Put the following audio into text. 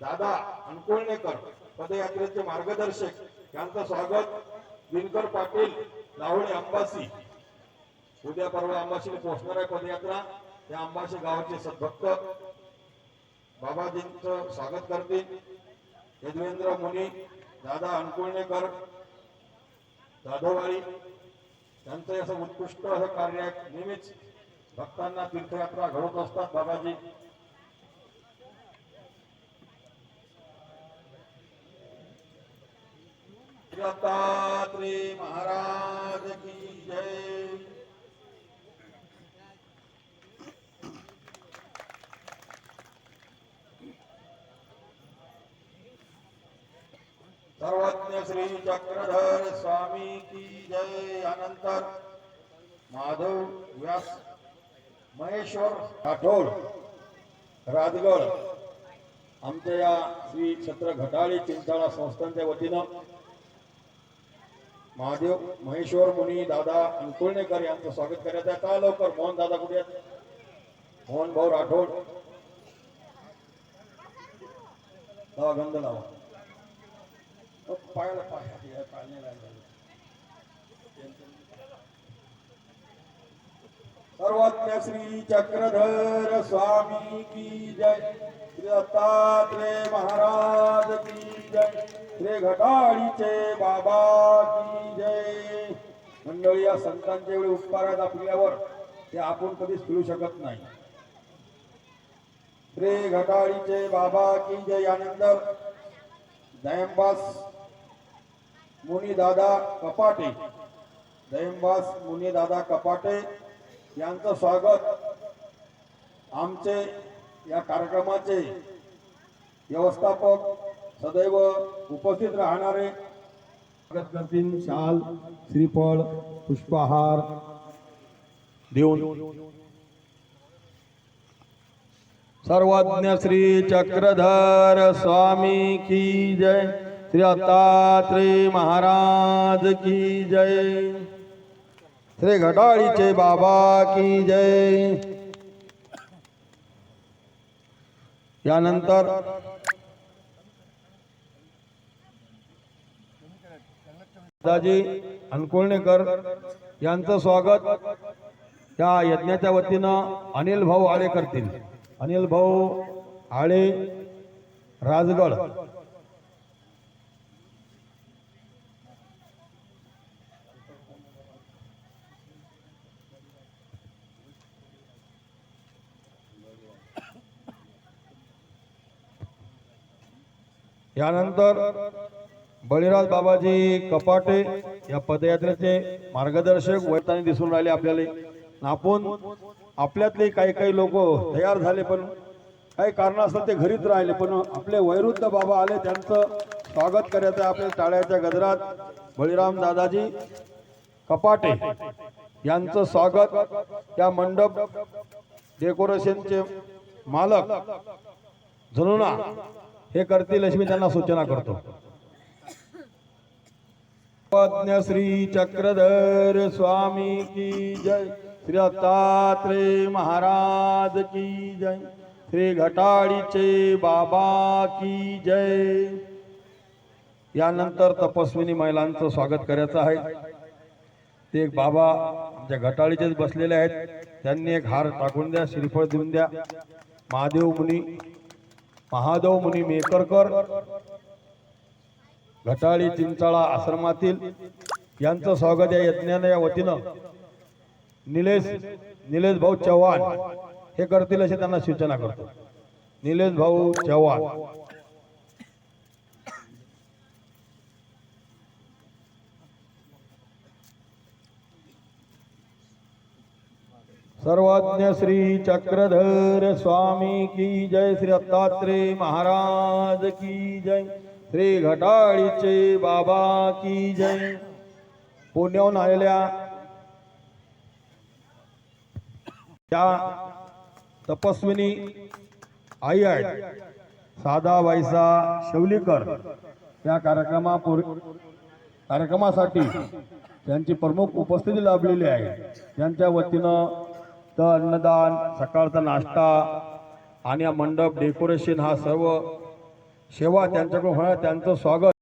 दादा अनकोळणेकर पदयात्रेचे मार्गदर्शक यांचं स्वागत. दिनकर पाटील लावणी अंबासी. उद्या परवा अंबाशीला पोहोचणार आहे पदयात्रा. त्या अंबाशी गावाचे सद्भक्त. बाबाजींचं स्वागत करतील. यजवेंद्र मुनी दादा अनकोळणेकर जाधववाडी त्यांचं असं उत्कृष्ट असं कार्य आहे. नेहमीच भक्तांना तीर्थयात्रा घडवत असतात बाबाजी. दत्तात्रेय महाराज की जय। सर्वज्ञ श्री चक्रधर स्वामी की जय। अनंतर माधव व्यास महेश्वर राठोड राजगड आमच्या या श्री छत्र घटाळी चिंचाळा संस्थांच्या वतीनं महादेव, महेश्वर, मुनी, दादा अंकुळणेकर यांचं स्वागत करण्यात आहे का लवकर? मोहन दादा कुठे आहेत? मोहन भाऊ राठोड. लावा, गंध लावा. पायाला पाय सर्वज्ञ श्री चक्रधर स्वामी की जय. श्री दत्तात्रेय महाराज की जय. श्री घटाळीचे बाबा की मंडळी या संतांच्या एवढे उपकार आहेत आपल्यावर ते आपण कधीच फिरू शकत नाही. श्री घटाळीचे बाबा की जय यानंतर दयंबास मुनी दादा कपाटे. दयंबास मुनी दादा कपाटे. यांचं स्वागत आमचे या कार्यक्रमाचे व्यवस्थापक सदैव उपस्थित राहणारे करतील शाल श्रीफळ पुष्पहार देऊन. सर्वज्ञ श्री चक्रधर स्वामी की जय, श्री दत्तात्रेय महाराज की जय, श्री घटाळीचे बाबा की जय. यानंतर दादाजी अनकोळणेकर यांचं स्वागत या यज्ञाच्या वतीनं अनिल भाऊ आळे करतील. अनिल भाऊ आळे राजगड. यानंतर बळीराज बाबाजी कपाटे या पदयात्रेचे मार्गदर्शक वैताने दिसून राहिले आपल्याला. आपण आपल्यातले काही काही लोक तयार झाले पण काही कारणास्तव ते घरीच राहिले पण आपले वैरुद्ध बाबा आले त्यांचं स्वागत करायचं आहे आपल्या टाळ्याच्या गजरात. बळीराम दादाजी कपाटे यांचं स्वागत. या मंडप डेकोरेशनचे मालक जनुना हे करतील अशी मी त्यांना सूचना करतो. श्री चक्रधर स्वामी की जय। श्री दत्तात्रेय महाराज की जय। श्री घटाडीचे बाबा की जय। यानंतर तपस्विनी महिलांचं स्वागत करायचं आहे. ते एक बाबा ज्या घटाळीचेच बसलेले आहेत त्यांनी एक हार टाकून द्या श्रीफळ देऊन द्या. महादेव मुनी महादेव मुनी मेकरकर घटाळी चिंचाळा आश्रमातील यांचं स्वागत या यज्ञाने या वतीनं. निलेश निलेश भाऊ चव्हाण हे करतील अशी त्यांना सूचना करतो. निलेश भाऊ चव्हाण. सर्वज्ञ श्री चक्रधर स्वामी की जय श्री दत्तात्रेय महाराज की जय. श्री घटाळीचे बाबा की जय. पुण्याहून आलेल्या त्या तपस्विनी आई आहेत साधा वायसा शवलीकर. या कार्यक्रमा कार्यक्रमासाठी त्यांची प्रमुख उपस्थिती लाभलेली आहे. त्यांच्या वतीनं तर अन्नदान सकाळचा नाश्ता आणि हा मंडप डेकोरेशन हा सर्व सेवा त्यांच्याकडून होणार त्यांचं स्वागत.